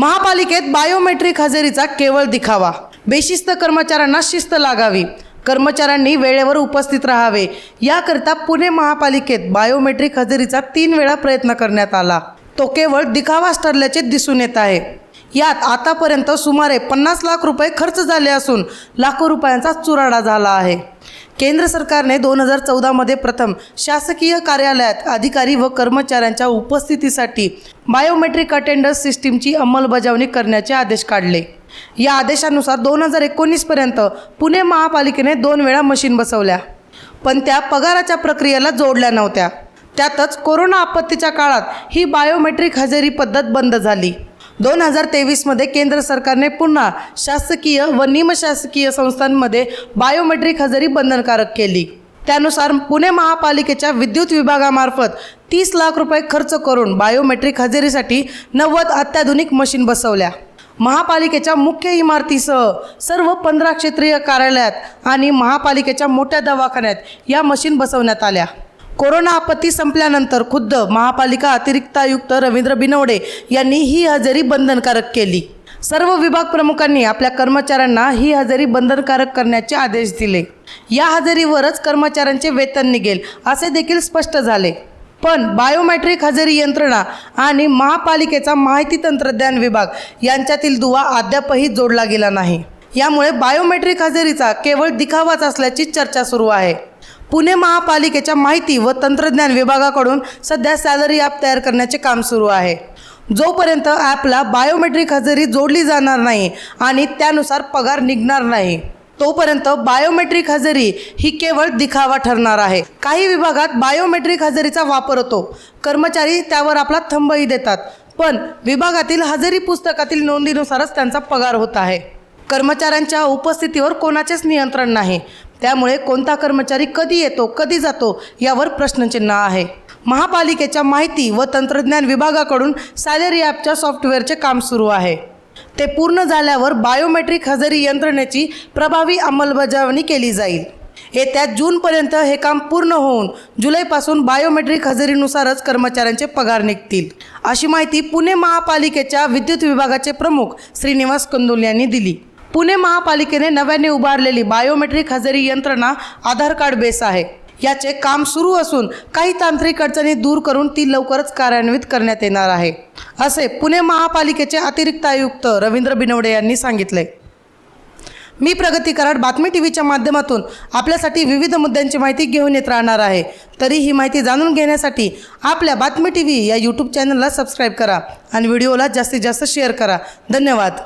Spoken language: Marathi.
महापालिकेत बायोमेट्रिक हजेरीचा केवळ दिखावा. बेशिस्त कर्मचाऱ्यांना शिस्त लागावी. कर्मचाऱ्यांनी वेळेवर उपस्थित राहावे. याकरिता पुणे महापालिकेत बायोमेट्रिक हजेरीचा तीन वेळा प्रयत्न करण्यात आला. तो केवळ दिखावाच ठरल्याचे दिसून येत आहे. यात आतापर्यंत सुमारे पन्नास लाख रुपये खर्च झाले असून लाखो रुपयांचा चुराडा झाला आहे. केंद्र सरकारने दोन हजार चौदामध्ये प्रथम शासकीय कार्यालयात अधिकारी व कर्मचाऱ्यांच्या उपस्थितीसाठी बायोमेट्रिक अटेंडन्स सिस्टीमची अंमलबजावणी करण्याचे आदेश काढले. या आदेशानुसार दोन हजार एकोणीसपर्यंत पुणे महापालिकेने दोन वेळा मशीन बसवल्या पण त्या पगाराच्या प्रक्रियेला जोडल्या नव्हत्या. त्यातच कोरोना आपत्तीच्या काळात ही बायोमेट्रिक हजेरी पद्धत बंद झाली. दोन हजार तेवीसमध्ये केंद्र सरकारने पुन्हा शासकीय व निमशासकीय संस्थांमध्ये बायोमेट्रिक हजेरी बंधनकारक केली. त्यानुसार पुणे महापालिकेच्या विद्युत विभागामार्फत तीस लाख रुपये खर्च करून बायोमेट्रिक हजेरीसाठी नव्वद अत्याधुनिक मशीन बसवल्या. महापालिकेच्या मुख्य इमारतीसह सर्व पंधरा क्षेत्रीय कार्यालयात आणि महापालिकेच्या मोठ्या दवाखान्यात या मशीन बसवण्यात आल्या. कोरोना आपत्ती संपल्यानंतर खुद्द महापालिका अतिरिक्त आयुक्त रवींद्र बिनवडे यांनी ही हजेरी बंधनकारक केली. सर्व विभाग प्रमुखांनी आपल्या कर्मचाऱ्यांना ही हजेरी बंधनकारक करण्याचे आदेश दिले. या हजेरीवरच कर्मचाऱ्यांचे वेतन निघेल असे देखील स्पष्ट झाले. पण बायोमॅट्रिक हजेरी यंत्रणा आणि महापालिकेचा माहिती तंत्रज्ञान विभाग यांच्यातील दुवा अद्यापही जोडला गेला नाही. यामुळे बायोमेट्रिक हजेरीचा केवळ दिखावाच असल्याची चर्चा सुरू आहे. पुणे महापालिकेच्या माहिती व तंत्रज्ञान विभागाकडून सध्या सॅलरी ॲप तयार करण्याचे काम सुरू आहे. जोपर्यंत ॲपला बायोमेट्रिक हजेरी जोडली जाणार नाही आणि त्यानुसार पगार निघणार नाही तोपर्यंत बायोमेट्रिक हजेरी ही केवळ दिखावा ठरणार आहे. काही विभागात बायोमेट्रिक हजेरीचा वापर होतो. कर्मचारी त्यावर आपला थंबही देतात पण विभागातील हजेरी पुस्तकातील नोंदीनुसारच त्यांचा पगार होत आहे. कर्मचाऱ्यांच्या उपस्थितीवर कोणाचेच नियंत्रण नाही. त्यामुळे कोणता कर्मचारी कधी येतो कधी जातो यावर प्रश्नचिन्ह आहे. महापालिकेच्या माहिती व तंत्रज्ञान विभागाकडून सॅलरी ॲपच्या सॉफ्टवेअरचे काम सुरू आहे. ते पूर्ण झाल्यावर बायोमेट्रिक हजेरी यंत्रणेची प्रभावी अंमलबजावणी केली जाईल. येत्या जूनपर्यंत हे काम पूर्ण होऊन जुलैपासून बायोमेट्रिक हजेरीनुसारच कर्मचाऱ्यांचे पगार निघतील. अशी माहिती पुणे महापालिकेच्या विद्युत विभागाचे प्रमुख श्रीनिवास कंदोल यांनी दिली. पुणे महापालिकेने नव्याने उभारलेली बायोमेट्रिक हजेरी यंत्रणा आधार कार्ड बेस आहे. याचे काम सुरू असून काही तांत्रिक अडचणी दूर करून ती लवकरच कार्यान्वित करण्यात येणार आहे असे पुणे महापालिकेचे अतिरिक्त आयुक्त रवींद्र बिनवडे यांनी सांगितले. मी प्रगती कराड बातमी टी व्हीच्या माध्यमातून आपल्यासाठी विविध मुद्द्यांची माहिती घेऊन येत राहणार आहे. तरी ही माहिती जाणून घेण्यासाठी आपल्या बातमी टी व्ही या यूट्यूब चॅनलला सबस्क्राईब करा आणि व्हिडिओला जास्तीत जास्त शेअर करा. धन्यवाद.